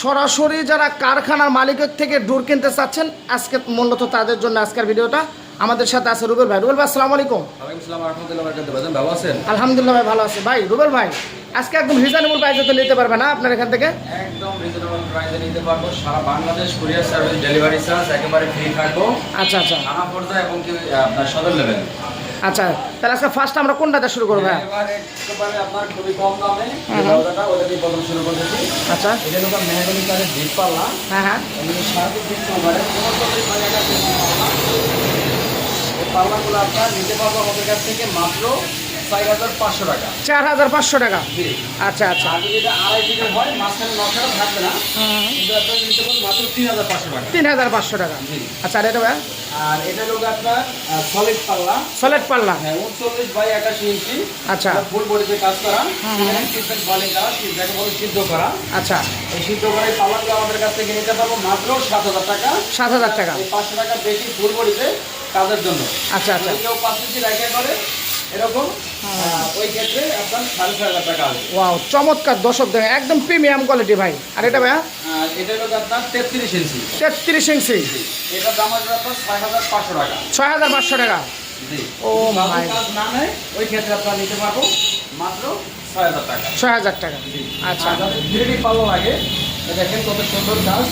সরাসরি যারা কারখানার মালিকের থেকে ডোর কিনতে চাচ্ছেন আজকে মূলত তাদের জন্য আজকের ভিডিওটা। আমাদের সাথে আছে রুবেল ভাই। রুবেল ভাই আসসালামু আলাইকুম। ভালো আছেন? আলহামদুলিল্লাহ ভাই ভালো আছে। ভাই রুবেল ভাই আজকে একদম রিজনেবল প্রাইসে তো নিতে পারবে না আপনার এখান থেকে? একদম রিজনেবল প্রাইসে নিতে পারব। সারা Bangladesh courier service delivery charge একেবারে ফ্রি থাকব। আচ্ছা আচ্ছা। থানা পর্যায়ে এবং কি আপনার সদর লেভেল আচ্ছা তাহলে আজকে ফার্স্ট আমরা কোনটাতে শুরু করব আচ্ছা। হ্যাঁ হ্যাঁ। পাল্লাগুলো আপনার নিতে পারব আমাদের কাছ থেকে মাত্র চার হাজার পাঁচশো টাকা। আচ্ছা আচ্ছা। আর যদি হয় তিন হাজার পাঁচশো টাকা। আচ্ছা আর এটা ভাই? আর এটা হলো আপনার সলিড পাল্লা। সলেট পাল্লা। হ্যাঁ উনচল্লিশ বাই একাশি ইঞ্চি। আচ্ছা। ফুল বডিতে কাজ করা। ট্রিটমেন্ট বলে করা যাকে বলে সিদ্ধ করা। আচ্ছা। এই সিদ্ধ করা এই পাল্লাগুলো আমাদের কাছ থেকে নিতে পারব মাত্র সাত হাজার টাকা। সাত হাজার টাকা। পাঁচশো টাকা বেশি ফুল বডিতে কাজের জন্য। আচ্ছা আচ্ছা। কেউ পাঁচ কেজি রাইখা করে এরকম ওই ক্ষেত্রে আপনার সাড়ে ছয় হাজার টাকা আসবে। ওয়াও চমৎকার দর্শক দেখেন একদম প্রিমিয়াম কোয়ালিটি ভাই। আর এটা ভাইয়া? আর এটা হলো আপনার তেত্রিশ ইঞ্চি। তেত্রিশ ইঞ্চি। এটার দাম আসবে আপনার ছয় হাজার পাঁচশো টাকা। ছয় হাজার পাঁচশো টাকা। ও কাজ না নেয় ওই ক্ষেত্রে আপনারা নিতে পারব মাত্র ছয় হাজার টাকা। ছয় হাজার টাকা। আচ্ছা। যাদের থ্রি পাল্লা লাগে দেখেন কত সুন্দর কাজ।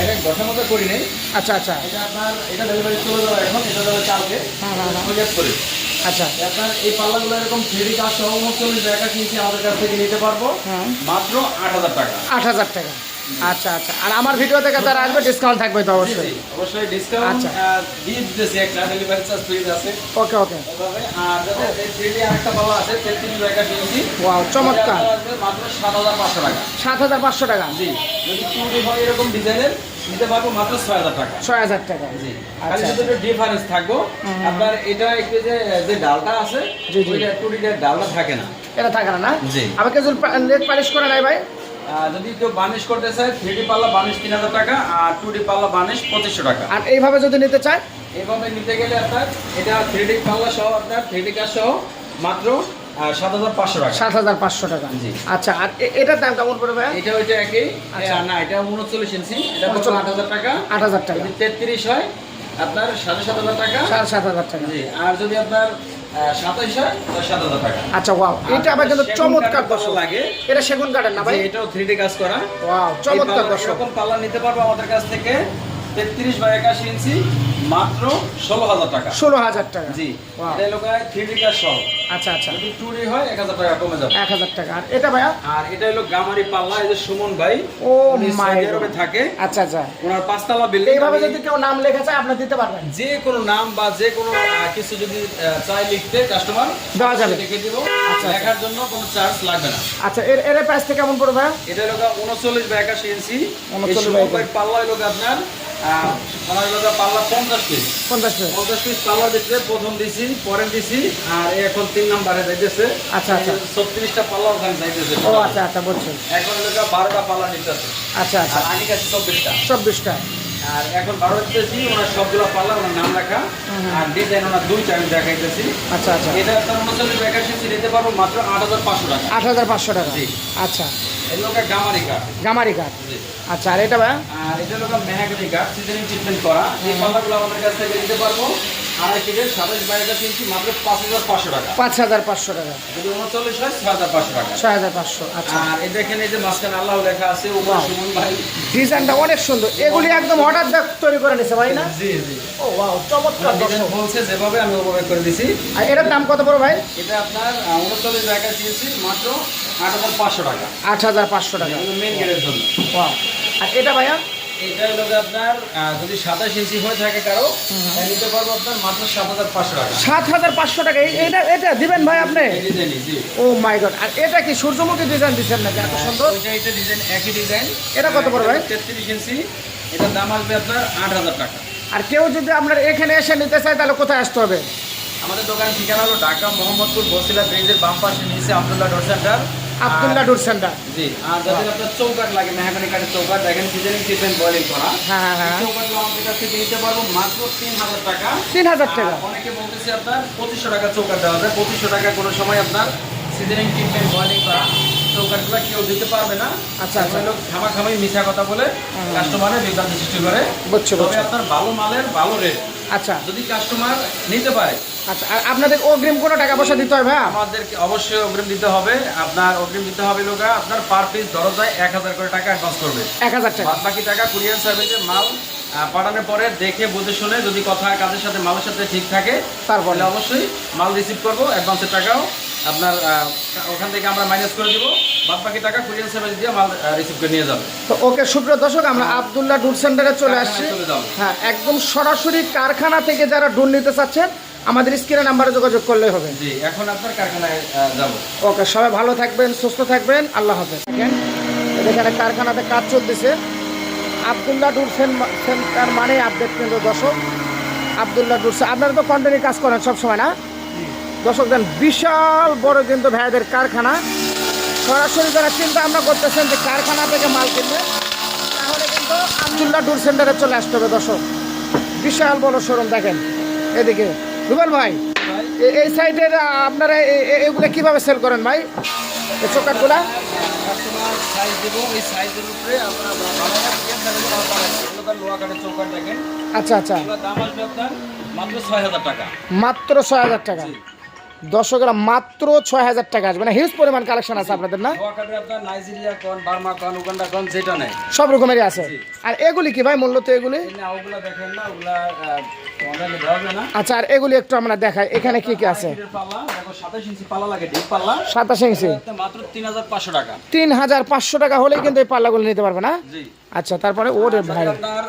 এটা ঘষার মতো করি নেই। আচ্ছা আচ্ছা। এটা আপনার এটা ডেলিভারি চলে যাবে এখন এটা যাবে কালকে। হ্যাঁ, হ্যাঁ, হ্যাঁ। করে। আচ্ছা। আপনার এই পাল্লাগুলো এরকম থ্রি কাজ সহ উনচল্লিশ টাকা কিনছি আমাদের কাছ থেকে নিতে পারব। হ্যাঁ। মাত্র আট হাজার টাকা। আট হাজার টাকা। আচ্ছা আচ্ছা। আর আমার ভিডিও থেকে যারা আসবে ডিসকাউন্ট থাকবে তো অবশ্যই। অবশ্যই ডিসকাউন্ট আচ্ছা। দিয়ে দিতেছি একটা ডেলিভারি চার্জ ফ্রি আছে। ওকে ওকে আর যাদের এই থ্রি আরেকটা পাল্লা আছে তেত্রিশ টাকা কিনছি। ওয়াও চমৎকার। মাত্র সাত হাজার পাঁচশো টাকা। সাত হাজার পাঁচশো টাকা। জি যদি টুডি হয় এরকম ডিজাইনের নিতে পারব মাত্র ছয় হাজার টাকা। ছয় হাজার টাকা। জি। আচ্ছা। খালি শুধু একটু ডিফারেন্স থাকব। আপনার এটা একটু যে যে ডালটা আছে জি, জি। ওইটা টুডিটার ডালটা থাকে না। এটা থাকে না না? জি। আমাকে যদি নেট পালিশ করে নেয় ভাই। যদি কেউ বার্নিশ করতে চায় থ্রি পাল্লা তিন হাজার টাকা আর টু ডি পাল্লা বার্নিশ পঁচিশশো টাকা। আর এইভাবে যদি নিতে চায়? এইভাবে নিতে গেলে আপনার এটা থ্রি ডি পাল্লা সহ আপনার থ্রি ডি কাজ সহ মাত্র সাত হাজার পাঁচশো টাকা। সাত হাজার পাঁচশো টাকা। জি। আচ্ছা আর এটার দাম কেমন পড়বে ভাই এটা ওইটা একই। আচ্ছা। না এটা উনচল্লিশ ইঞ্চি। এটা আট হাজার টাকা। আট হাজার টাকা। তেত্রিশ হয় আপনার সাড়ে সাত হাজার টাকা। সাড়ে সাত হাজার টাকা। জি আর যদি আপনার আচ্ছা ওয়াও। এটা আবার কিন্তু চমৎকার দর্শক লাগে। এটা সেগুন কাঠের না ভাই? এটাও থ্রি ডি কাজ করা। ওয়াও চমৎকার দর্শক পাল্লা নিতে পারব আমাদের কাছ থেকে তেত্রিশ বা একাশি ইঞ্চি। মাত্র ষোলো হাজার টাকা। ষোলো হাজার টাকা। জি এটা লোক থ্রি ডি কাজ সহ। আচ্ছা আচ্ছা। যদি টু ডি হয় এক হাজার টাকা কমে যাবে। এক হাজার টাকা। আর এটা ভাইয়া? আর এটা হলো গামারি পাল্লা এই যে সুমন ভাই। ও মাই থাকে। আচ্ছা আচ্ছা। ওনার পাঁচতলা বিল্ডিং এইভাবে যদি কেউ নাম লেখা চায় আপনি দিতে পারবেন। যে কোনো নাম বা যে কোনো কিছু যদি চাই লিখতে কাস্টমার দেওয়া যাবে। লিখে দিব। আচ্ছা। লেখার জন্য কোনো চার্জ লাগবে না। আচ্ছা এর এর প্রাইস কেমন পড়বে ভাইয়া? এটা হলো উনচল্লিশ বা একাশি ইঞ্চি এই 39 বা ভাই পাল্লা হলো আপনার পাল্লা পঞ্চাশ পিস পঞ্চাশ পিস পঞ্চাশ পিস পাল্লা দিচ্ছে প্রথম দিছি পরে দিছি আর এখন তিন নাম্বারে যাইতেছে। আচ্ছা, আচ্ছা। ছত্রিশটা পাল্লা ওখানে যাইতেছে। ও আচ্ছা আচ্ছা বলছেন। এখন হলো বারোটা পাল্লা নিতেছে। আচ্ছা আচ্ছা। আগে চব্বিশটা। চব্বিশটা। আর এখন বার হচ্ছে ওনার সবগুলো পাল্লা ওনার নাম লেখা। আর ডিজাইন ওনার দুইটা আমি দেখাইতেছি। আচ্ছা আচ্ছা। এটা তার উনচল্লিশ একাশি নিতে পারব মাত্র আট হাজার পাঁচশো টাকা। আট হাজার পাঁচশো টাকা। জি। আচ্ছা। গামারি কাঠ আচ্ছা আর এটা আর এটা লোক মেহাগনি কাঠ সিজনিং ট্রিটমেন্ট করা। এই পাল্লাগুলো আমাদের কাছ থেকে নিতে পারব। আড়াই কেজি সাতাশ বাইশ ইঞ্চি মাত্র পাঁচ হাজার পাঁচশো টাকা। পাঁচ হাজার পাঁচশো টাকা। যদি উনচল্লিশ হয় ছয় হাজার পাঁচশো টাকা। ছয় হাজার পাঁচশো আচ্ছা। আর এই দেখেন এই যে মাঝখানে আল্লাহ লেখা আছে সুমন ভাই। ডিজাইনটা অনেক সুন্দর। এগুলি একদম অর্ডার দেখ তৈরি করে নিছে ভাই না? জি জি। ও ওয়াও চমৎকার ডিজাইন বলছে যেভাবে আমি ওভাবে করে দিছি। আর এটার দাম কত পড়ো ভাই? এটা আপনার উনচল্লিশ টাকা ইঞ্চি মাত্র আট হাজার পাঁচশো টাকা। আট হাজার পাঁচশো টাকা। মেন গেটের জন্য। ওয়াও আর এটা ভাইয়া? এটা হলো আপনার যদি সাতাশ ইঞ্চি হয়ে থাকে কারও তাহলে নিতে পারব আপনার মাত্র সাত হাজার পাঁচশো টাকা। সাত হাজার পাঁচশো টাকা। এটা এটা দিবেন ভাই আপনি? ও মাই গড। আর এটা কি সূর্যমুখী ডিজাইন দিচ্ছেন নাকি? এত সুন্দর। ওইটা এটা ডিজাইন একই ডিজাইন এটা কত পড়বে ভাই? তেত্রিশ ইঞ্চি এটার দাম আসবে আপনার আট হাজার টাকা। আর কেউ যদি আপনার এখানে এসে নিতে চায় তাহলে কোথায় আসতে হবে? আমাদের দোকানের ঠিকানা হলো ঢাকা মোহাম্মদপুর বসিলা ব্রিজের বাম পাশে নিচে Abdullah door centre Abdullah door centre জি আর যাদের আপনার চৌকাট লাগে মেহাগানি কাঠের চৌকাট দেখেন সিজনিং চিকেন বয়েলিং করা। হ্যাঁ হ্যাঁ হ্যাঁ। চৌকাটগুলো আমাদের কাছ থেকে নিতে পারব মাত্র তিন হাজার টাকা। তিন হাজার টাকা। অনেকে বলতেছে আপনার পঁচিশশো টাকা চৌকাট দেওয়া যায়। পঁচিশশো টাকা কোনো সময় আপনার সিজনিং ট্রিটমেন্ট বয়েলিং করা চৌকাটগুলো কেউ দিতে পারবে না। আচ্ছা, আচ্ছা। লোক খামাখামাই মিথ্যা কথা বলে কাস্টমারের বিভ্রান্তি সৃষ্টি করে। তবে আপনার ভালো মালের ভালো রেট আচ্ছা। যদি কাস্টমার নিতে পারে। আচ্ছা আর আপনাদের অগ্রিম কোনো টাকা পয়সা দিতে হবে ভাইয়া আমাদেরকে অবশ্যই অগ্রিম দিতে হবে। আপনার অগ্রিম দিতে হবে লোকা আপনার পার পিস এক হাজার করে টাকা অ্যাডভান্স করবে। এক হাজার টাকা। বাকি টাকা কুরিয়ার সার্ভিসে মাল পাঠানোর পরে দেখে বুঝে শুনে যদি কথা কাজের সাথে মালের সাথে ঠিক থাকে তারপরে? অবশ্যই মাল রিসিভ করব অ্যাডভান্সের টাকাও। আপনার ওখান থেকে আমরা মাইনাস করে দিব। বাদ বাকি টাকা কুরিয়ার সার্ভিস দিয়ে মাল রিসিভ করে নিয়ে যাবে। তো ওকে সুপ্রিয় দর্শক আমরা আবদুল্লাহ ডুর সেন্টারে চলে আসছি। হ্যাঁ একদম সরাসরি কারখানা থেকে যারা ডুর নিতে চাচ্ছেন আমাদের স্ক্রিনে নাম্বারে যোগাযোগ করলেই হবে। জি এখন আপনার কারখানায় যাব। ওকে সবাই ভালো থাকবেন সুস্থ থাকবেন আল্লাহ হাফেজ। দেখেন এখানে কারখানাতে কাজ চলতেছে। আবদুল্লাহ ডুর সেন্টার মানে আপডেট কেন্দ্র দর্শক। আবদুল্লাহ ডুর আপনারা তো কন্টিনিউ কাজ করেন সবসময় না? দর্শক দেন বিশাল বড় কিন্তু ভাইদের কারখানা। সরাসরি যারা চিন্তা আমরা করতেছেন যে কারখানা থেকে মাল কিনবে তাহলে কিন্তু আবদুল্লাহ ডুর সেন্টারে চলে আসতে হবে দর্শক। বিশাল বড় শোরুম দেখেন এদিকে। রুবেল ভাই এই সাইডের আপনারা এগুলো কীভাবে সেল করেন ভাই? এই চোকাটগুলা আচ্ছা আচ্ছা। মাত্র ছয় হাজার টাকা। মাত্র ছয় হাজার টাকা। জি। দর্শকরা মাত্র ছয় হাজার টাকা আসবে। না হিউজ পরিমাণ কালেকশন আছে আপনাদের না? লোহা কাঠের আপনার নাইজেরিয়া কন বার্মা কন উগান্ডা কন যেটা নেই। সব রকমেরই আছে। আর এগুলি কি ভাই মূল্য তো এগুলি আচ্ছা আর এগুলি একটু আমরা দেখাই। এখানে কি কি আছে? সাতাশ ইঞ্চি মাত্র তিন হাজার পাঁচশো টাকা। তিন হাজার পাঁচশো টাকা হলেই কিন্তু এই পাল্লাগুলো নিতে পারবে না? আচ্ছা তারপরে ওরে ভাই। যদি আপনার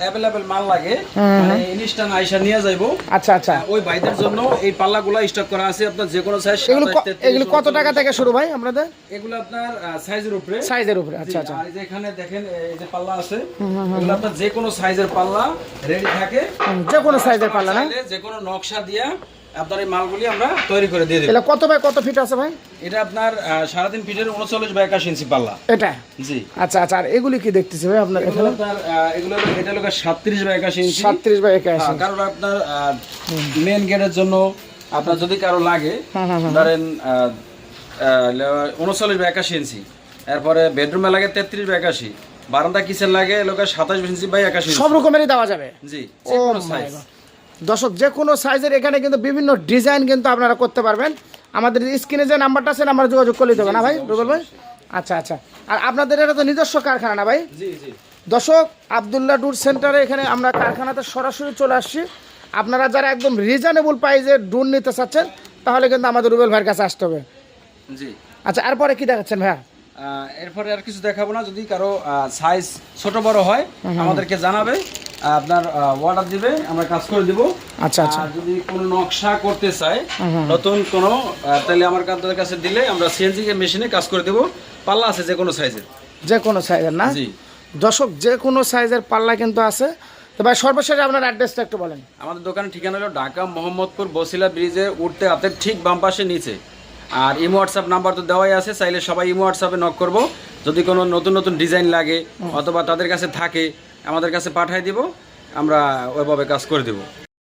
অ্যাভেলেবেল মাল লাগে। মানে ইনস্টান আইসা নিয়ে যাইবো। আচ্ছা আচ্ছা। ওই ভাইদের জন্য এই পাল্লাগুলা স্টক করা আছে আপনার যে কোনো সাইজ এগুলো এগুলো কত টাকা থেকে শুরু ভাই আপনাদের? এগুলো আপনার সাইজের উপরে। সাইজের উপরে আচ্ছা আচ্ছা। আর এখানে দেখেন এই যে পাল্লা আছে এগুলো আপনার যে কোনো সাইজের পাল্লা রেডি থাকে। যে কোনো সাইজের পাল্লা না? যে কোনো নকশা দিয়া আপনার এই মালগুলি আমরা তৈরি করে দিয়ে দেব। এটা কত বাই কত ফিট আছে ভাই? এটা আপনার আহ, সাড়ে তিন ফিটের উনচল্লিশ বাই একাশ ইঞ্চি পাল্লা। এটা? জি। আচ্ছা আচ্ছা আর এগুলি কি দেখতেছি ভাই আপনার এখানে? আপনার এগুলো এটা লোক সাতত্রিশ বাই একাশ ইঞ্চি। সাতত্রিশ বাই একাশি হ্যাঁ, কারণ আপনার মেন গেটের জন্য আপনার যদি কারও লাগে ধরেন উনচল্লিশ বা একাশি ইঞ্চি। এরপরে বেডরুমে লাগে তেত্রিশ বা একাশি। বারান্দা কিচেন লাগে লোকের সাতাশ ইঞ্চি বাই একাশি। সব রকমেরই দেওয়া যাবে? জি ও সাইজ God. দর্শক যে কোনো সাইজের এখানে কিন্তু বিভিন্ন ডিজাইন কিন্তু আপনারা করতে পারবেন। আমাদের স্ক্রিনে যে নাম্বারটা আছে নাম্বার যোগাযোগ করলে দেবে না ভাই রুবেল ভাই? আচ্ছা আচ্ছা। আর আপনাদের এটা তো নিজস্ব কারখানা না ভাই? জি জি। দর্শক আবদুল্লাহ ডুর সেন্টারে এখানে আমরা কারখানাতে সরাসরি চলে আসছি। আপনারা যারা একদম রিজনেবল প্রাইজে ডুর নিতে চাচ্ছেন তাহলে কিন্তু আমাদের রুবেল ভাইয়ের কাছে আসতে হবে। জি। আচ্ছা এরপরে কি দেখাচ্ছেন ভাইয়া? এরপরে আর কিছু দেখাবো না। যদি কারও সাইজ ছোট বড় হয় আমাদেরকে জানাবে আপনার অর্ডার দিবে আমরা কাজ করে দিব। আচ্ছা আচ্ছা। যদি কোনো নকশা করতে চায় নতুন কোনো তাহলে আমার কাছে কাছে দিলে আমরা সিএনজি মেশিনে কাজ করে দেব। পাল্লা আছে যে কোনো সাইজের যে কোনো সাইজের না? জি। দর্শক যে কোনো সাইজের পাল্লা কিন্তু আছে। তো ভাই সর্বশেষ আপনার অ্যাড্রেসটা একটু বলেন। আমাদের দোকানের ঠিকানা হলো ঢাকা মোহাম্মদপুর বসিলা ব্রিজে উঠতে হাতের ঠিক বাম পাশে নিচে। আর ইমো হোয়াটসঅ্যাপ নাম্বার তো দেওয়াই আছে চাইলে সবাই ইমো হোয়াটসঅ্যাপে নক করব। যদি কোনো নতুন নতুন ডিজাইন লাগে অথবা তাদের কাছে থাকে আমাদের কাছে পাঠিয়ে দিব আমরা ওইভাবে কাজ করে দেবো।